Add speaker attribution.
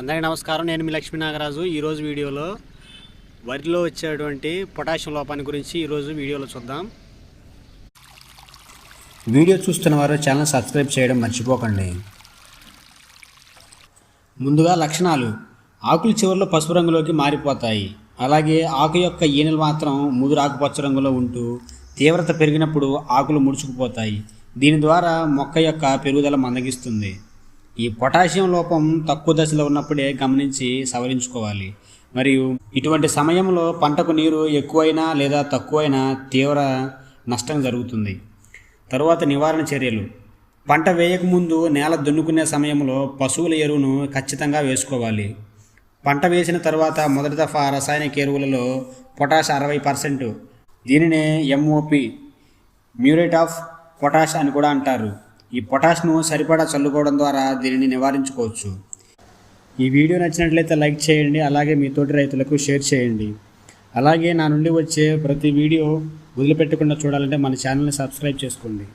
Speaker 1: అందరికీ నమస్కారం. నేను మీ లక్ష్మీ నాగరాజు. ఈరోజు వీడియోలో వరిలో వచ్చేటువంటి పొటాషియం లోపాన్ని గురించి ఈరోజు వీడియోలో చూద్దాం. వీడియో చూస్తున్న వారు ఛానల్ సబ్స్క్రైబ్ చేయడం మర్చిపోకండి. ముందుగా లక్షణాలు. ఆకులు చివరిలో పసుపు రంగులోకి మారిపోతాయి. అలాగే ఆకు యొక్క ఈనెలు మాత్రం ముదురు ఆకుపచ్చ రంగులో ఉంటూ తీవ్రత పెరిగినప్పుడు ఆకులు ముడుచుకుపోతాయి. దీని ద్వారా మొక్క యొక్క పెరుగుదల మందగిస్తుంది. ఈ పొటాషియం లోపం తక్కువ దశలో ఉన్నప్పుడే గమనించి సవరించుకోవాలి. మరియు ఇటువంటి సమయంలో పంటకు నీరు ఎక్కువైనా లేదా తక్కువైనా తీవ్ర నష్టం జరుగుతుంది. తరువాత నివారణ చర్యలు. పంట వేయకముందు నేల దున్నుకునే సమయంలో పశువుల ఎరువును ఖచ్చితంగా వేసుకోవాలి. పంట వేసిన తర్వాత మొదటి దఫా రసాయనిక ఎరువులలో పొటాష్ అరవై పర్సెంట్. దీనినే ఎంఓపి మ్యూరేట్ ఆఫ్ పొటాష్ అని కూడా అంటారు. ఈ పొటాష్ను సరిపడా చల్లుకోవడం ద్వారా దీనిని నివారించుకోవచ్చు. ఈ వీడియో నచ్చినట్లయితే లైక్ చేయండి అలాగే మీ తోటి రైతులకు షేర్ చేయండి. అలాగే నా నుండి వచ్చే ప్రతి వీడియో వదిలిపెట్టకుండా చూడాలంటే మన ఛానల్ని సబ్స్క్రైబ్ చేసుకోండి.